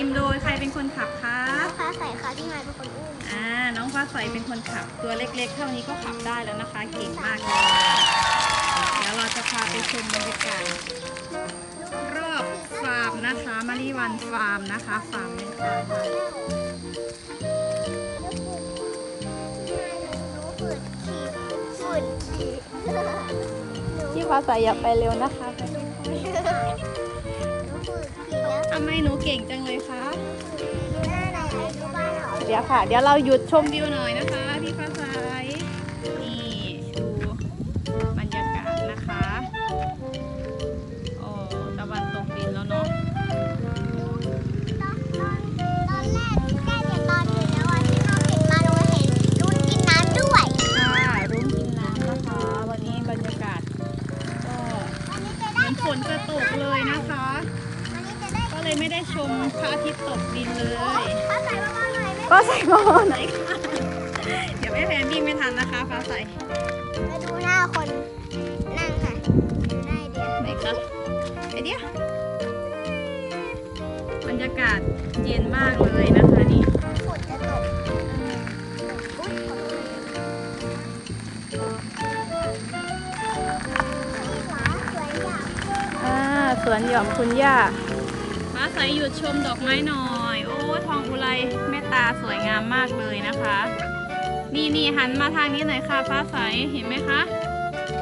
ทีมโดยใครเป็นคนขับคะฟ้าใสค่ะที่มาเป็นคนอุ้มอ่าน้องฟ้าใสเป็นคนขับ ตัวเล็กๆ เท่านี้ก็ขับได้แล้วนะคะเก่งมากเลยเดี๋ยวเราจะพาไปชมบรรยากาศรอบฟาร์มนะคะมารีวันฟาร์มนะคะฟาร์มแม่ค้าฝืนขี่ฝืนขี่ที่ฟ้าใสอย่าไปเร็วนะคะำไมหนูเก่งจังเลยคะดูหน้าไหนไอ้ดูบ้านเหรอเดี๋ยวค่ะ เดี๋ยวเราหยุดชมวิวหน่อยนะคะ ก็ใส่หม้อไหนคะเดี๋ยวแม่แพนวิ่งไม่ทันนะคะฟ้าใสมาดูหน้าคนนั่งค่ะดูหน้าไอเดียไหนคะไอเดียบรรยากาศเย็นมากเลยนะคะนี่ฝนจะตกอุ๊ยขอโทษนี่หวาสวยจังอ่าสวนหย่อมคุณย่าฟ้าใสหยุดชมดอกไม้หน่อย โอ้ ทองอุไรแม่ ตาสวยงามมากเลยนะคะ นี่นี่หันมาทางนี้หน่อยค่ะฟ้าใสเห็นไหมคะ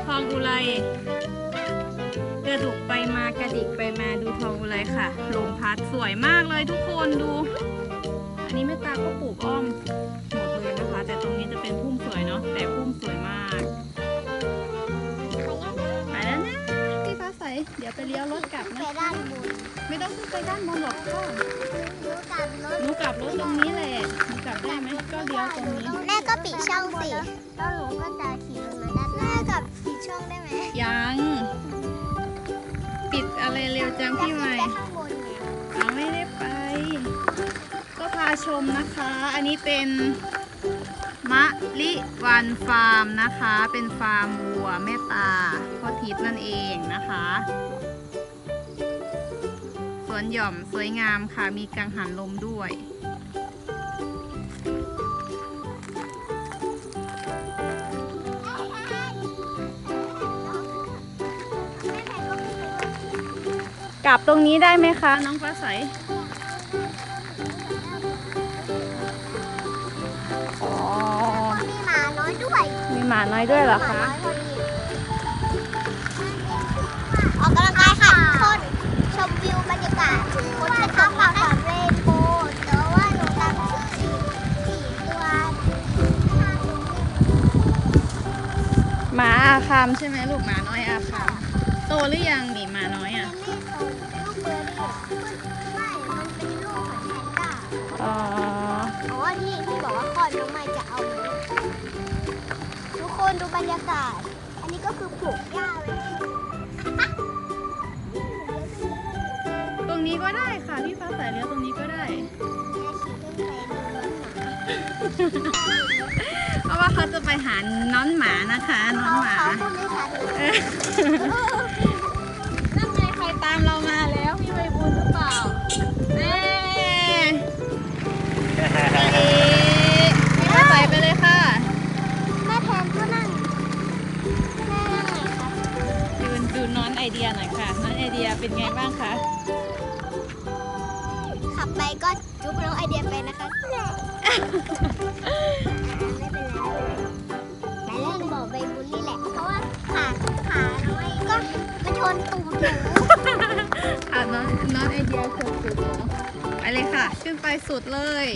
ทองอุไรกระดุกไปมากระดิกไปมาดูทองอุไรค่ะลมพัดสวยมากเลยทุกคนดู อันนี้แม่ตาก็ปลูกอ้อม เดี๋ยวไปเลี้ยวรถกลับไปนะด้านบนไม่ต้องขึ้นไปด้านบนหรอกค่ะดูกับรถหนูกลับรถตรงนี้แหละหนูกลับได้ไหมก็เลี้ยวตรงนี้ แม่ก็ปิดช่องสิแล้วหนูก็จะขี่ลงมาด้านล่างกับปิดช่องได้ไหมยัง ปิดอะไรเร็วจังพี่ใหม่ข้างบนเนี่ยเอาไม่ได้ไป ก็พาชมนะคะ อันนี้เป็น มะลิวันฟาร์มนะคะ เป็นฟาร์มวัวแม่ตาพ่อทิพนั่นเองนะคะสวนหย่อมสวยงามค่ะ มีกังหันลมด้วยกลับตรงนี้ได้ไหมคะ น้องฟ้าใส มีหมาน้อยด้วยเหรอคะออกกำลังกายค่ะทุกคนชมวิวบรรยากาศคนจะตกมาค่ะเรนโบว์แต่ว่าหนูตั้งชื่อสี่ตัวหมาอาคามใช่ไหมลูกหมาน้อยอาคามโตหรือยังนี่หมาน้อย ดูบรรยากาศ อันนี้ก็คือปลูกหญ้าไว้ให้ตรงนี้ก็ได้ค่ะ พี่ฟ้าใสเลี้ยวตรงนี้ก็ได้ เพราะว่าเขาจะไปหาน้อนหมานะคะ น้อนหมา เขาพูดไม่ชัดเออนั่น เดียเป็นไงบ้างคะ ขับไปก็จุ๊บน้องไอเดียไปนะคะไม่เป็นไรแต่เรื่องบอกใบบุญนี่แหละ เพราะว่าขาขาน้อยก็มาชนตูดหนูค่ะน้องน้องไอเดียเกือบสุดแล้วไปเลยค่ะ ขึ้นไปสุดเลย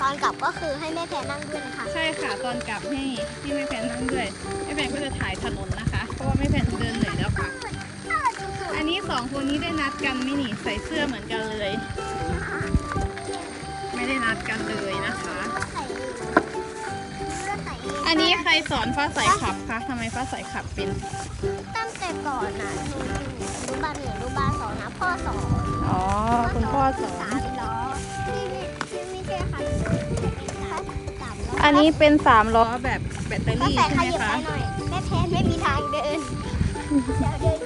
ตอนกลับก็คือให้แม่แพรนั่งด้วยนะคะใช่ค่ะตอนกลับให้ที่แม่แพนนั่งด้วยแม่แพนก็จะถ่ายถนนนะคะ เพราะว่าแม่แพนเดินเหนื่อยแล้วค่ะอันนี้ สองคนนี้ได้นัดกันไหม่หนีใส่เสื้อเหมือนกันเลย ไม่ได้นัดกันเลยนะคะ อันนี้ใครสอนฟ้าใสขับคะทำไมฟ้าใสขับเป็น ตั้งแต่ก่อนนะหนูรู้บ้านหนึ่งรู้บ้านสองนะพ่อสอนอ๋อคุณพ่อสอน สามล้อที่ไม่ที่ไม่ใช่คันคันสามล้ออันนี้เป็นสามล้อแบบแบตเตอก็รี่แต่ใช่ขไหมยับคะไปหน่อยแม่แพนไม่มีทางเดินเดี๋ยวเดิน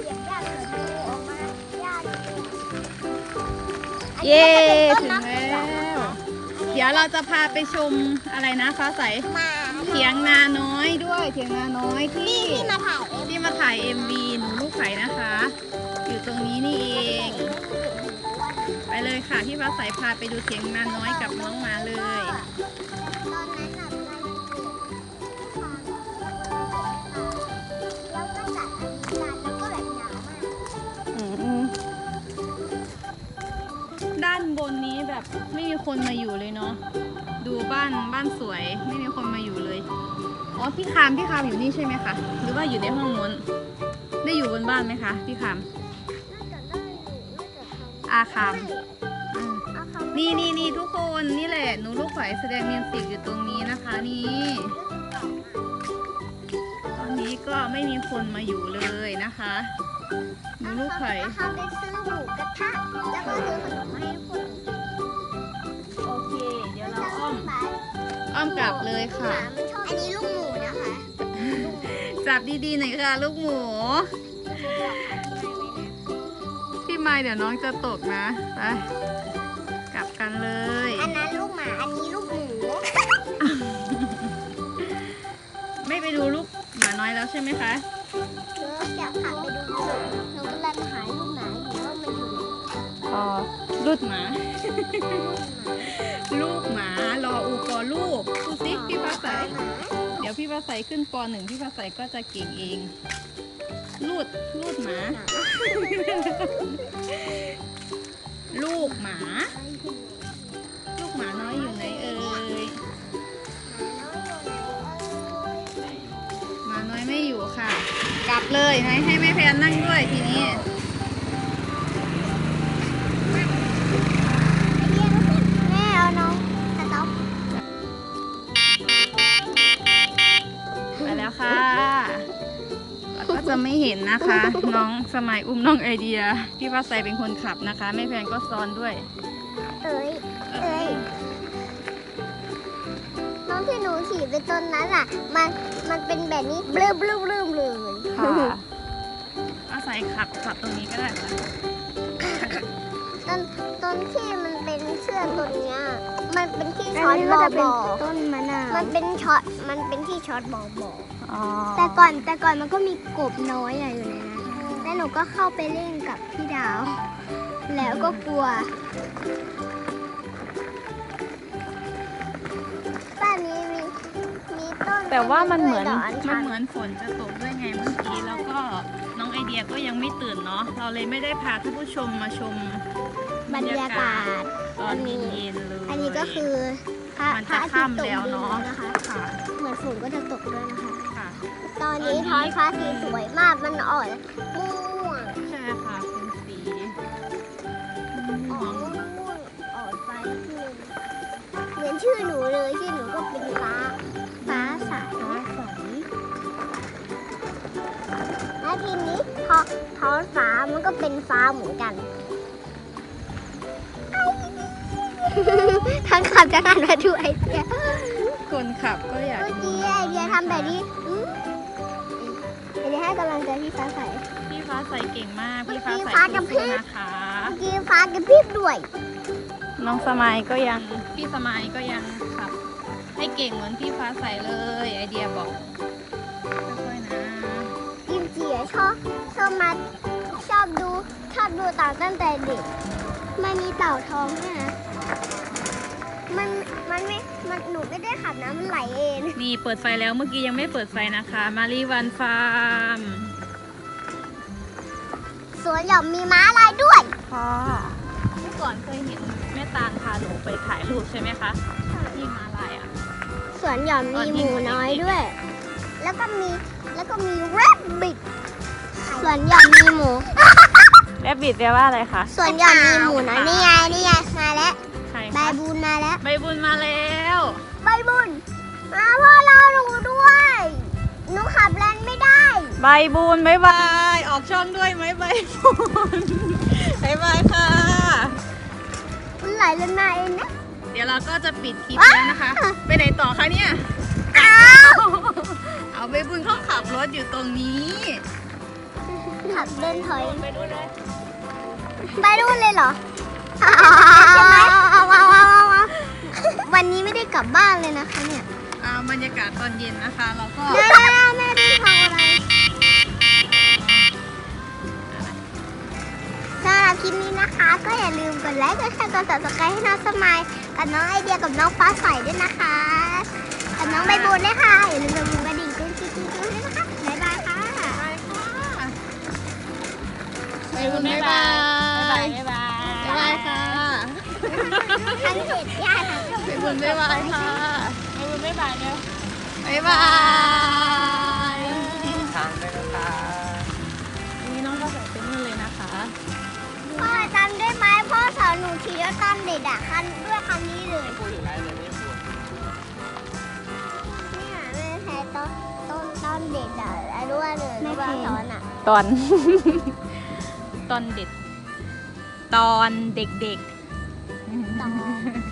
เหยียบย่าเกิดดูออกมาย่าเย้ต้นถึงมะแล้วเขือเดี๋ยวเราจะพาไปชมอะไรนะฟ้าใสมาเถียงนาน้อยด้วยเถียงนาน้อยที่นี่ที่มาถ่ายเองที่มาถ่าย MV หนูลูกไข่นะคะ อยู่ตรงนี้นี่เอง ไปเลยค่ะที่ฟ้าใสพาไปดูเถียงนาน้อยกับน้องหมา คนมาอยู่เลยเนาะดูบ้านบ้านสวยไม่มีคนมาอยู่เลยอ๋อพี่คามพี่คามอยู่นี่ใช่ไหมคะหรือว่าอยู่ในห้องนู้นได้อยู่บนบ้านไหมคะพี่คามน่าจะได้อยู่น่าจะทำอาคามอืมอาคามนี่นี่นี่ทุกคนนี่แหละหนูลูกไข่แสดงมิวสิกอยู่ตรงนี้นะคะนี่ตอนนี้ก็ไม่มีคนมาอยู่เลยนะคะหนูลูกไข่อาคามไปซื้อหมูกระทะแล้วก็ซื้อขนมให้ทุกคน มหมาอ้อมกลับเลยหค่ะมามันชอบอันนี้ลูกหมูนะคะ จับดีๆหน่อยค่ะ ลูกหมู พี่ไม้เดี๋ยวน้องจะตกนะ ไป กลับกันเลย อันนั้นลูกหมา อันนี้ลูกหมู ไม่ไปดูลูกหมาน้อยแล้วใช่ไหมคะเดี๋ยวอยากพาไปดูหนูหนูกำลังหาลูกหมาอยู่ว่ามันอยู่ไหนอ๋อลูกหมา ลูกหมารออูกอลูกดูสิพี่ฟ้าใสหมาเดี๋ยวพี่ฟ้าใสขึ้นปหนึ่งพี่ฟ้าใสก็จะเก่งเองลูดลูดหมา ลูกหมา ลูกหมาน้อยอยู่ไหนเอ่ยหมาน้อยไม่อยู่ค่ะ กลับเลยให้ให้แม่แพนนั่งด้วยทีนี้ นนะคะ น้องสมัยอุ้มน้องไอเดียพี่ฟ้าใสเป็นคนขับนะคะ แม่แพนก็ซ้อนด้วย เอ้ยเอ้ยน้องที่หนูขี่ไปตอนนั้นอะ มันมันเป็นแบบนี้บลืมบลืมบลืมเลยค่ะอาศัยขับขับตรงนี้ก็ได้ค่ะตอนตอนที่มัน เป็นเชือกตัวเนี้ยมันเป็นที่ช็อตบอลต้นมะนาวมันเป็นช็อตมันเป็นที่ช็อตบอลบออ๋อแต่ก่อนแต่ก่อนมันก็มีกบน้อยอะอยู่ในนั้นแล้วหนูก็เข้าไปเล่นกับพี่ดาว แล้วก็กลัวบ้านนี้มีมีต้นแต่ว่ามันเหมือนดกมันชันเหมือนฝนจะตกด้วยไงเมื่อกี้แล้วก็น้องไอเดียก็ยังไม่ตื่นเนาะเราเลยไม่ได้พาท่านผู้ชมมาชมบรรยากาศต อนเย็นๆเลยอันนี้ก็คือพระมันพระจะอาทิตย์ค่ำตกแล้วดินเนาะนะคะ ค่ะเหมือนฝนก็จะตกด้วยนะคะ ค่ะตอนนี้ท้องฟ้าสีสวยมากมันอ่อนม่วงใช่ค่ะเป็นสีอ่อนม่วงอ่อนไฟนิดนึงเหมือนชื่อหนูเลยชื่อหนูก็เป็นฟ้าฟ้าใสฟ้าใสแล้วทีนี้พอท้องฟ้ามันก็เป็นฟ้าเหมือนกัน ทั้งขับจะหันมาดูไอเดียคนขับก็อยากเมื่อดูกี้ไอเดียทำแบบนี้อืมไอเดียให้กำลังใจพี่ฟ้าใส พี่ฟ้าใสเก่งมาก พี่ฟ้าเมื่อกี้ใสฟ้ากระพริสู้บๆนะคะเมื่อกี้ฟ้ากระพริบด้วย น้องสมัยก็ยัง พี่สมัยก็ยังขับ ให้เก่งเหมือนพี่ฟ้าใสเลย ไอเดียบอกค่อยๆนะยิมเจียชอบชอบมาชอบดูชอบดูเต่าตั้งแต่เด็กมันมีเต่าทองด้วยนะ มันมันไม่ มันหนูไม่ได้ขับนะมันไหลเอง นี่เปิดไฟแล้วเมื่อกี้ยังไม่เปิดไฟนะคะ มารีวันฟาร์มสวนหย่อมมีม้าลายด้วย ค่ะเมื่อก่อนเคยเห็นแม่ตาลพาหนูไปถ่ายรูปใช่ไหมคะที่มาลายอะ สวนหย่อมมีหมูน้อยด้วย แล้วก็มีแล้วก็มีแรบบิทสวนหย่อมมีหมู แรบบิดแปลว่าอะไรคะ สวนหย่อมมีหมูน้อยนี่ไงนี่ไงมาแล้วใครใบคะบุญมาแล้ว ใบบุญมาแล้วใบบุญ มาพ่อรอหนูด้วย หนูขับแลนไม่ได้ ใบบุญบายบาย ออกช่องด้วยไหมใบบุญบายบายค่ะ มันไหลแล้วนายเองนะ เดี๋ยวเราก็จะปิดคลิปว้าวแล้วนะคะ ไปไหนต่อคะเนี่ย อ้าวเอาใบบุญเขาขับรถอยู่ตรงนี้ขับเดินถอย ไปดูเลย ไปนู่นเลยเหรอ วันนี้ไม่ได้กลับบ้านเลยนะคะเนี่ยอ่าบรรยากาศตอนเย็นนะคะเราก็แม่แม่แม่ได้ทำอะไรสำหรับคลิปนี้นะคะ ก็อย่าลืมกดไลค์ กดแชร์ กด subscribe ให้น้องสมายกับน้องไอเดีย กับน้องฟ้าใสด้วยนะคะ กับน้องใบบูนด้วยค่ะ อย่าลืมกดกระดิ่งกุ้งกิ๊งกิ๊งด้วยนะคะ บ๊ายบายค่ะไปบุญบ๊ายบาย บ๊ายบาย บ๊ายบายค่ะ ทั้งเห็ดย่าทั้งไปบุญบ๊ายบายค่ะไปบุญบ๊ายบายเร็วบ๊ายบายทางด้วยนะคะนี่น้องก็ใส่เป็นนั่นเลยนะคะ พ่อจำได้ไหมพ่อสอนหนูขี่รถตอนเด็กอะคันด้วยคันนี้เลยพูดถึงไรเลยไม่พูดเนี่ยแม่แพ้ต้นต้นต้นเด็ดอะไอ้ด้วยเลยไม่ว่าสอนอะตอน ตอนเด็ก ตอนเด็ก ต่อ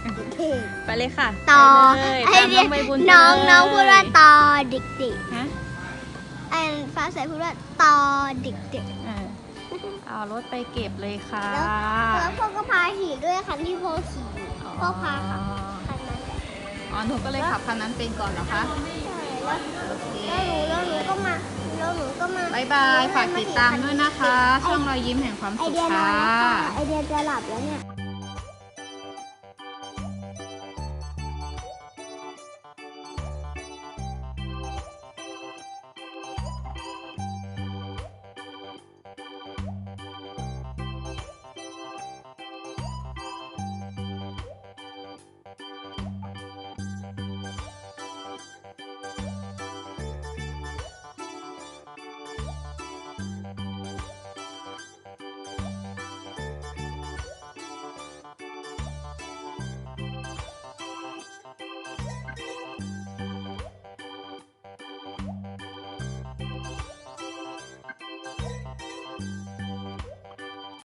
ๆไปเลยค่ะต่อไปเลยไอตามเดีน้ยองใบบุญน้องไปเลยน้องพูดว่าต่อเด็กฮะๆไอ้ฟ้าใสพูดว่าต่อเด็กเออเอารถไปเก็บเลยค่ะๆแล้วพ่อก็พาขี่ด้วยคันที่พ่อขี่พ่อพาขับคันนั้นแหละอ๋อหนูก็เลยขับคันนั้นเป็นก่อนเหรอคะใช่แล้วโอเคแล้วหนูแล้วหนูก็มาแล้วหนูก็มาบายบายฝากติดตามด้วยนะคะ ช่องรอยยิ้มแห่งความไอสุขเดียนอค่ะนแล้วค่ะไอเดียจะหลับแล้วเนี่ย